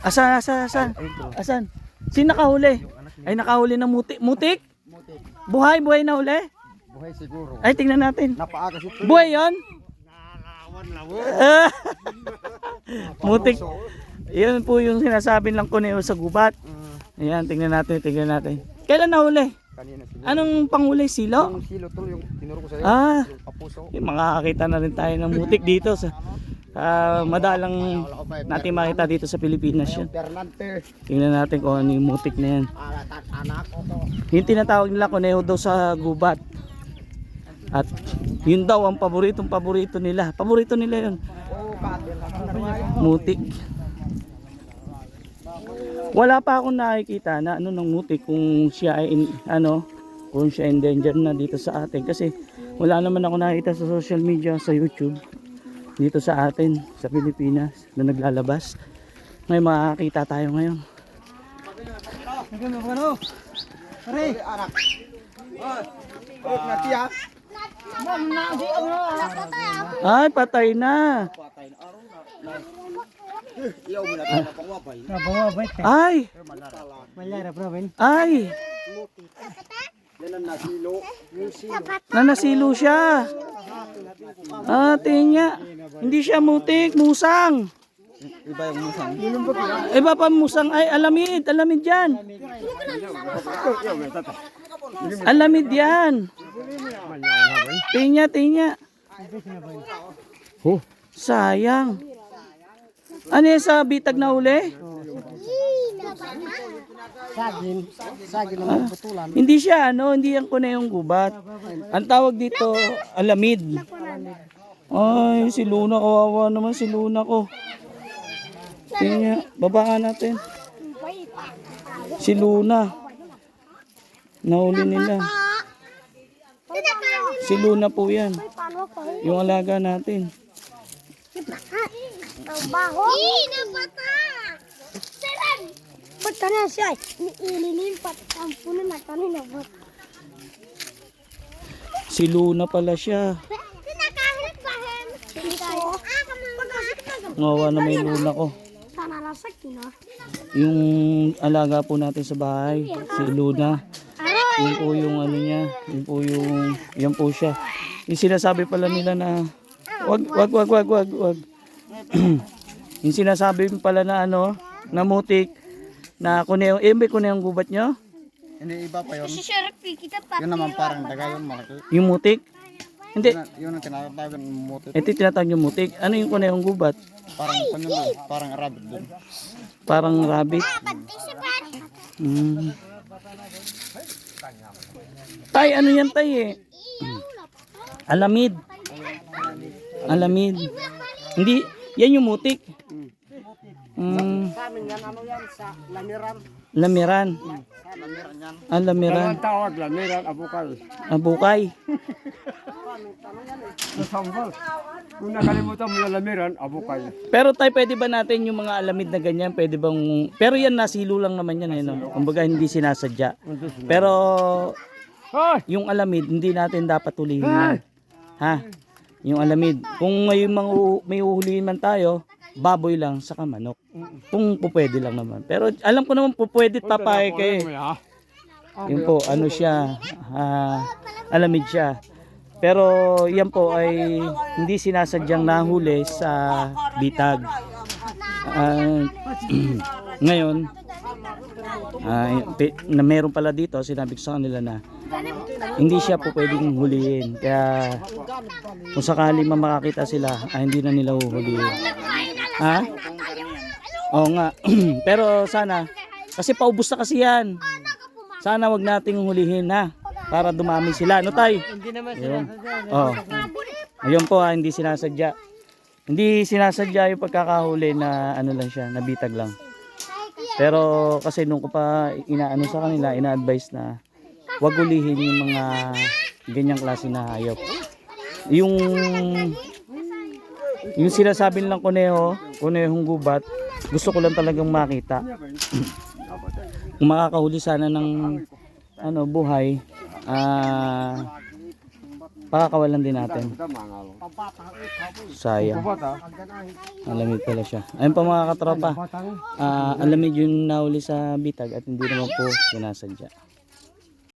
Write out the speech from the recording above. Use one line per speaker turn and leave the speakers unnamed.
Asan, asan, asan? Asan? Sino nakahuli? Ay, nakahuli ng mutik. Mutik? Buhay, buhay na huli?
Buhay siguro.
Ay, tingnan natin.
Napaaga si
Buhay yon? Ah. mutik. Yan po yung sinasabi lang kuneo sa gubat. Ayan, tingnan natin, tingnan natin. Kailan nahuli?
Kanina sila.
Anong panghuli? Silo?
Yung silo tol, yung tinuro ko sa'yo.
Ah,
Yung papuso.
yung makakakita na rin tayo ng mutik dito sa ah, madalang natin makita dito sa Pilipinas.
Fernante.
Tingnan natin kung ano yung mutik na yan. Yung tinatawag nila kuneho daw sa gubat. At yun daw ang paboritong paborito nila. Paborito nila yun. Mutik. Wala pa akong nakikita na ano ng mutik kung siya ay in, ano kung siya endanger na dito sa atin kasi wala naman ako nakita sa social media sa YouTube dito sa atin sa Pilipinas na naglalabas. May makakita tayo ngayon. Ay, patay na. Ay, ay, nanasilo siya. Ate niya. Hindi siya mutik, musang.
Iba yung musang.
Iba pa musang ay alamid, alamid yan. Alamid yan. Tinya, tinya.
Oh.
Sayang. Ano sa bitag na uli?
Sagin. Sagin naman putulan.
Hindi siya ano, hindi yan kuna yung gubat. Ang tawag dito, alamid. Ay, si Luna, kawawa naman si Luna ko. Tinya, baba nga natin. Si Luna. Nahuli nila. Si Luna po yan. Yung alaga natin.
Baho. Bata na siya. Inilimpat ang puno na kanina.
Si Luna pala siya.
Kinakahit ba hem? Ah,
Ngawa na may Luna ko.
Sana lasak kino.
Yung alaga po natin sa bahay, si Luna. Yun po yung ano niya, yun po yung, yan po siya. Yung sinasabi pala nila na, wag, wag, wag, wag, wag, wag. yung sinasabi pala na ano, na mutik, na kuneo, eh, may kuneong gubat nyo?
Hindi iba pa yun.
Si Sheriff kita pa.
Yun naman parang daga yun malaki.
Yung mutik? Hindi,
Yun, yun ang tinatawag ng mutit.
ito yung tinatawag yung mutik. Ano yung kuneong gubat?
Parang ano yun, parang rabbit din.
Parang rabbit. Mm. Tay, ano yan tay eh? Alamid. Alamid. Hindi, yan yung mutik. Mm,
Sa amin yan, ano yan, sa lamiran.
lamiran.
Sa lamiran yan.
Ah, lamiran.
tawag, lamiran, abukal.
Abukay.
Nasambal. Kung nakalimutan mo yung lamiran, abukal.
Pero tay, pwede ba natin yung mga alamid na ganyan? Pwede bang... Pero yan, nasilo lang naman yan eh. No? Kumbaga, hindi sinasadya. Pero yung alamid, hindi natin dapat hulihin yan. Ha? Yung alamid. Kung may, mga, may uhulihin man tayo, baboy lang sa manok. Kung pupwede lang naman. Pero alam ko naman pupwede at papayag kayo. eh. Yun po, ano siya, ah, alamid siya. Pero yan po ay hindi sinasadyang nahuli sa bitag. Ah, ngayon, pe- na meron pala dito, sinabi ko sa kanila na hindi siya po pwedeng hulihin. Kaya kung sakali man makakita sila, ah, hindi na nila huhulihin. Ha? Oo nga. Pero sana, kasi paubos na kasi yan. Sana wag nating hulihin na para dumami sila. No tay? Hindi naman sila. Oh. Ayun po ha, hindi sinasadya. Hindi sinasadya yung pagkakahuli na ano lang siya, nabitag lang. Pero kasi nung ko pa inaano sa kanila, ina-advise na wag hulihin yung mga ganyang klase na hayop. Yung yung sinasabi nilang kuneho, kunehong gubat, gusto ko lang talagang makita. Kung makakahuli sana ng ano buhay, ah Pakakawalan din natin. Sayang.
Bata.
Alamid pala siya. Ayun pa mga katropa.
Batang.
Ah, alamid yung nauli sa bitag at hindi naman po sinasadya.